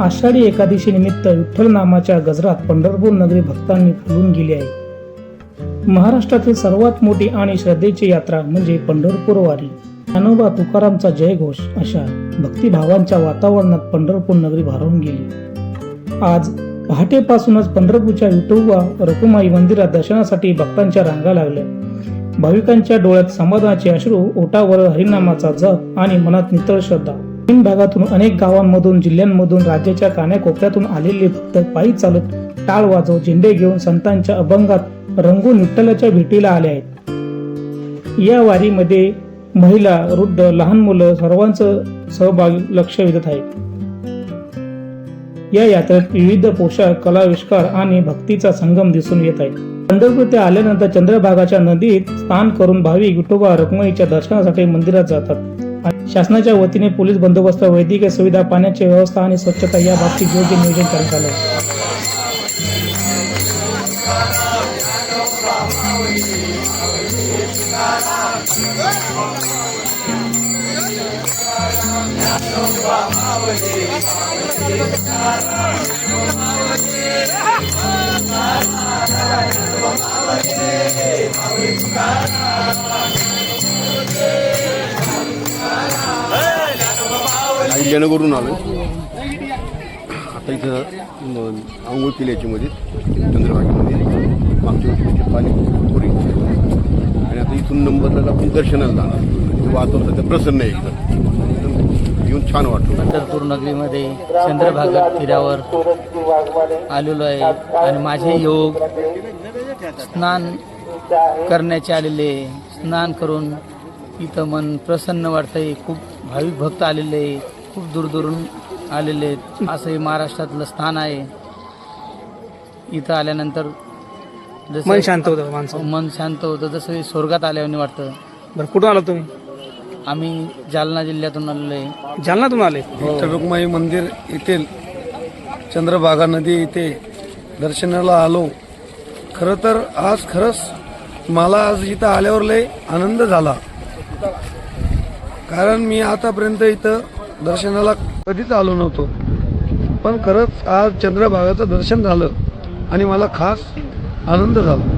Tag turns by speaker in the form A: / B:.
A: आषाढी एकादशी निमित्त विठ्ठल नामाच्या गजरात पंढरपूर नगरी भक्तांनी फुलून गेली आहे. महाराष्ट्रातील सर्वात मोठी आणि श्रद्धेची यात्रा म्हणजे पंढरपूर वारी. ज्ञानोबा तुकारामचा जयघोष अशा भक्तिभावांच्या वातावरणात पंढरपूर नगरी भारावून गेली. आज पहाटेपासूनच पंढरपूरच्या विठोबा रकुमाई मंदिरात दर्शनासाठी भक्तांच्या रांगा लागल्या. भाविकांच्या डोळ्यात समाधानाचे अश्रू ओटावर हरिनामाचा जप आणि मनात नितळ श्रद्धा. तीन भागातून अनेक गावांमधून जिल्ह्यांमधून राज्याच्या कान्याकोपऱ्यातून आलेले भक्त पायी चालत टाळ वाजव झेंडे घेऊन संतांच्या अभंगात रंगून विठ्ठलाच्या भेटीला आले आहेत. या वारीमध्ये महिला वृद्ध लहान मुलं सर्वांचं सहभाग लक्ष वेधत आहे या यात्रेत विविध पोशाख कलाविष्कार आणि भक्तीचा संगम दिसून येत आहे. पंढरपूर ते आल्यानंतर चंद्रभागाच्या नदीत स्नान करून भाविक विठोबा रखुमाईच्या दर्शनासाठी मंदिरात जातात. शासनाच्या वतीने पोलीस बंदोबस्त वैद्यकीय सुविधा पाण्याची व्यवस्था आणि स्वच्छता या बाबतीत योग्य नियोजन करण्यात आलं Yeah.
B: अहिल्यानं करून आलो आता इथं आंघोळ केली याच्यामध्ये चंद्रभागेमध्ये मागच्या वर्षी पाणी पुरी. आणि आता इथून नंबरला आपण दर्शनाला जाणार. वातावरण सध्या प्रसन्न आहे एकदम येऊन छान वाटलं.
C: पंढरपूर नगरीमध्ये चंद्रभागा तीरावर आलेलो आहे. आणि माझे योग स्नान करण्याचे आलेले स्नान करून इथं मन प्रसन्न वाटतंय. खूप भाविक भक्त आलेले आहे खूप दूरदूरून आलेले आहेत. असं हे महाराष्ट्रातलं स्थान आहे. इथं आल्यानंतर जसं
A: मन शांत होतं माणसं.
C: मन शांत होतं जसं हे स्वर्गात आल्याने वाटतं.
A: बरं कुठून आलो तुम्ही?
C: आम्ही जालना जिल्ह्यातून आलेलो आहे.
A: जालनातून आले?
D: विठ्ठल रुक्माई मंदिर येथील चंद्रभागा नदी येथे दर्शनाला आलो. खरं तर आज खरंच मला आज इथं आल्यावर लय आनंद झाला. कारण मी आतापर्यंत इथं दर्शनाला कधीच आलो नव्हतो. पण खरंच आज चंद्रभागाचं दर्शन झालं आणि मला खास आनंद झाला.